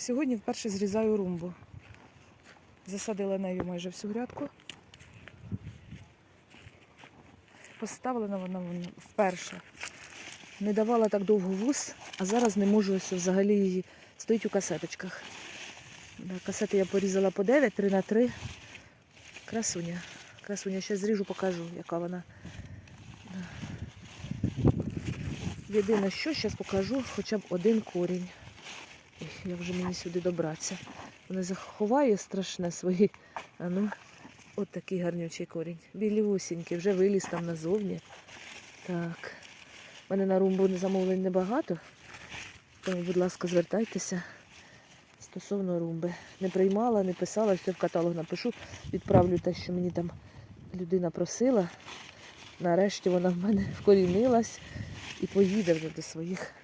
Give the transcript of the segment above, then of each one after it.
Сьогодні вперше зрізаю румбу. Засадила нею майже всю грядку. Поставлена вона вперше. Не давала так довго вуз, а зараз не можу ось взагалі її. Стоїть у касеточках. Касети я порізала по 9, 3 на 3. Красуня. Красуня. Ще зріжу, покажу, яка вона. Єдине, що зараз покажу хоча б один корінь. Ой, як вже мені сюди добратися. Вона заховає страшне свої. А ну, от такий гарнючий корінь. Білівусінький, вже виліз там назовні. Так. У мене на румбу замовлень небагато. Тому, будь ласка, звертайтеся стосовно румби. Не приймала, не писала, все в каталог напишу, відправлю те, що мені там людина просила. Нарешті вона в мене вкорінилась і поїде вже до своїх.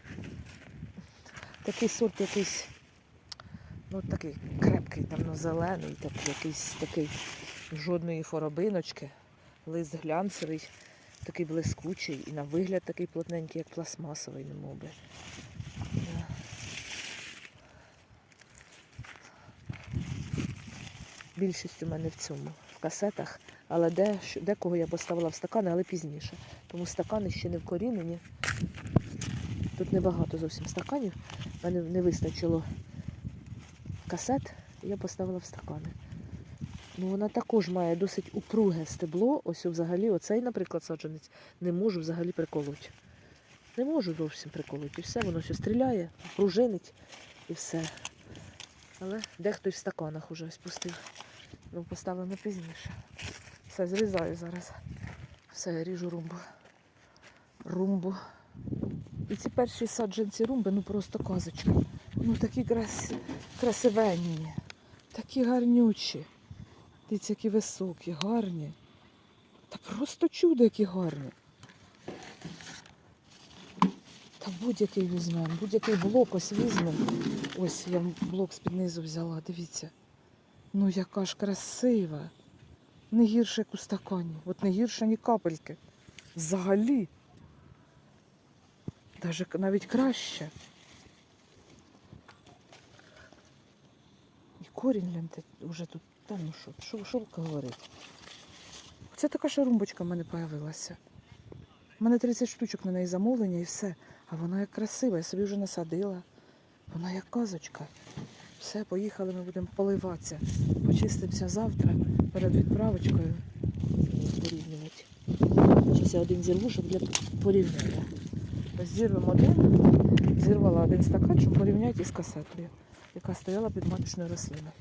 Такий сорт якийсь, ну такий крепкий, темно-зелений, так, якийсь такий жодної форобиночки, лист глянцевий, такий блискучий і на вигляд такий плотненький, як пластмасовий, не би. Більшість у мене в цьому, в касетах, але де, декого я поставила в стакани, але пізніше. Тому стакани ще не вкорінені. Тут небагато зовсім стаканів. В мене не вистачило касет, я поставила в стакани. Ну, вона також має досить упруге стебло. Ось взагалі, оцей, наприклад, саджанець, не можу взагалі приколоти. Не можу зовсім приколоти. І все, воно все стріляє, пружинить і все. Але дехто й в стаканах уже ось пустив. Ну, поставлено пізніше. Все, зрізаю зараз. Все, ріжу румбу. Румбу. І ці перші саджанці румби, ну просто казочка. Ну такі крас... красивенні, такі гарнючі. Дивіться, які високі, гарні. Та просто чудо, які гарні. Та будь-який візьмемо, будь-який блок ось візьмемо. Ось я блок з-під низу взяла, дивіться. Ну яка ж красива. Не гірше, як у стакані. От не гірше, ні капельки. Взагалі. Даже навіть краще. І корінь гляньте, вже тут, та ну що, що, що говорити. Це така шарумбочка в мене появилася. У мене 30 штучок на неї замовлення і все. А вона як красива, я собі вже насадила. Вона як казочка. Все, поїхали, ми будемо поливатися. Почистимося завтра перед відправочкою. Зараз один зірву, для порівняння. Зірвемо один, зірвала один стакан, щоб порівняти із касетою, яка стояла під маточною рослиною.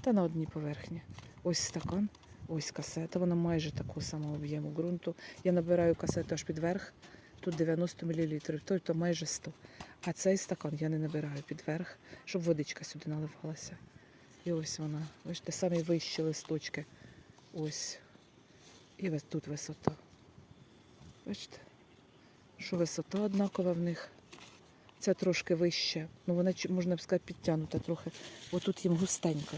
Та на одній поверхні. Ось стакан, ось касета. Вона майже такого самого об'єму ґрунту. Я набираю касету аж під верх. Тут 90 мл, той то майже 100. А цей стакан я не набираю під верх, щоб водичка сюди наливалася. І ось вона. Бачите, самі вищі листочки. Ось. І тут висота. Бачите? Що висота однакова в них. Ця трошки вище. Ну вона можна б сказати підтягнута трохи. Отут їм густенько.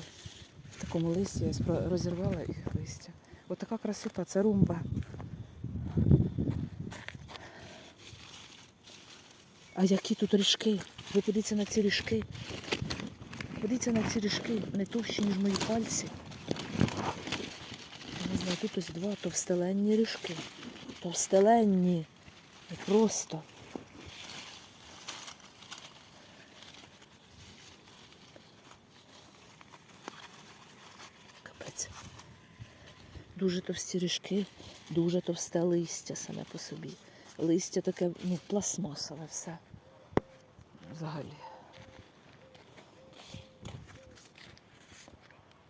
В такому листі я розірвала їх листя. Отака красота, це румба. А які тут ріжки? Ви подивіться на ці ріжки. Подивіться на ці ріжки, не товщі, ніж мої пальці. Не знаю, тут ось два товстеленні ріжки. Товстеленні. Не просто. Капець. Дуже товсті ріжки, дуже товсте листя саме по собі. Листя таке, ну, пластмасове все. Взагалі.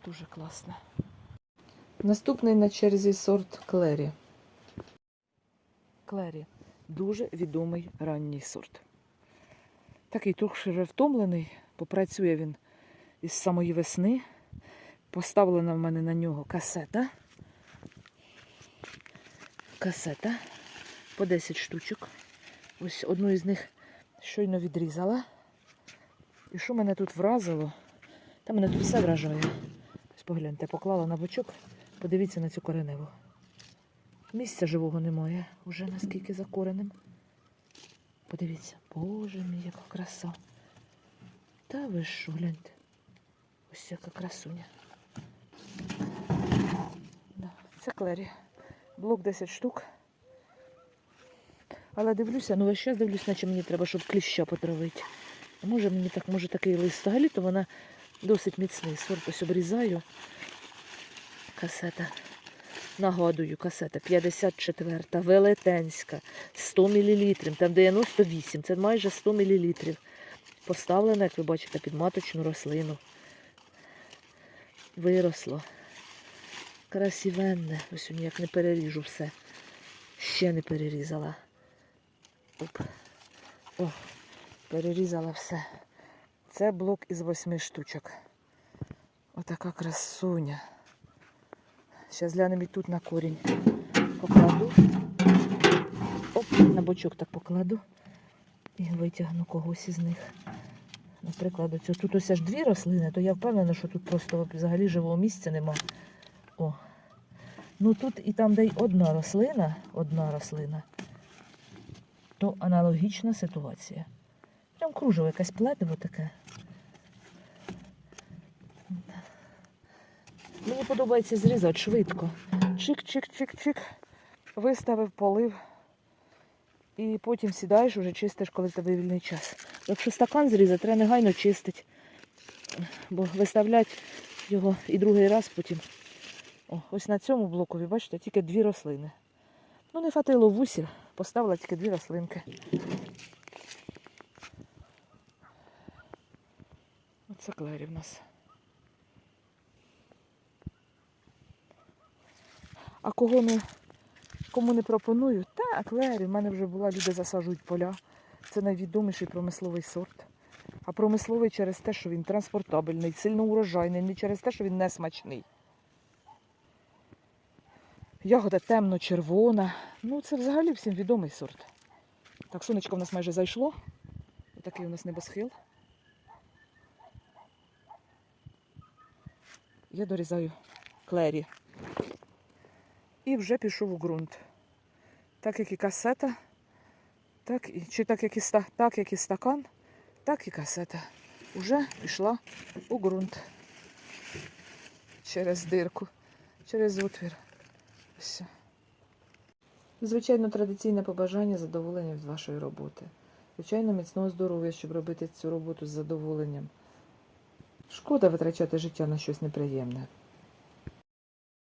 Дуже класне. Наступний на черзі сорт Клері. Клері дуже відомий ранній сорт. Такий трохи втомлений, попрацює він із самої весни. Поставлена в мене на нього касета. Касета по 10 штучок. Ось одну із них щойно відрізала. І що мене тут вразило? Та мене тут все вражає. Ось погляньте, поклала на бочок, подивіться на цю кореневу. Місця живого немає, уже наскільки закореним. Подивіться, боже мій, яка краса. Та ви що, гляньте. Ось яка красуня. Да, це клері. Блок 10 штук. Але дивлюся, ну весь час дивлюсь, наче мені треба, щоб кліща потравити. Може мені так, може такий лист. Взагалі, то вона досить міцний. Сорт ось обрізаю. Касета. Нагадую, касета 54, велетенська, 100 мл, там 98, це майже 100 мл. Поставлена, як ви бачите, під маточну рослину. Виросло. Красивенне. Ось ніяк не переріжу все. Ще не перерізала. Оп. О, перерізала все. Це блок із восьми штучок. Отака красуня. Зараз глянемо і тут на корінь. Покладу. Оп, на бочок так покладу. І витягну когось із них. Наприклад, оцю. тут ось аж дві рослини, то я впевнена, що тут просто взагалі живого місця нема. О. Ну тут і там, де й одна рослина, одна рослина, то аналогічна ситуація. Прям кружево якесь плетиво таке. Мені подобається зрізати швидко. Чик-чик-чик-чик. Виставив, полив. І потім сідаєш, уже чистиш, коли тебе вільний час. Якщо стакан зрізати, треба негайно чистити. Бо виставляти його і другий раз потім. О, ось на цьому блокові, бачите, тільки дві рослини. Ну, не хватило вусів, поставила тільки дві рослинки. Оце клері в нас. А кого не, кому не пропоную? Так, клері, в мене вже була, люди засаджують поля. Це найвідоміший промисловий сорт. А промисловий через те, що він транспортабельний, сильно урожайний, не через те, що він не смачний. Ягода темно-червона. Ну, це взагалі всім відомий сорт. Так, сонечко в нас майже зайшло. Отакий у нас небосхил. Я дорізаю клері. І вже пішов у ґрунт. Так як і касета, так і, чи так як і, так як і стакан, так і касета. Уже пішла у ґрунт. Через дирку, через отвір. Все. Звичайно, традиційне побажання задоволення від вашої роботи. Звичайно, міцного здоров'я, щоб робити цю роботу з задоволенням. Шкода витрачати життя на щось неприємне.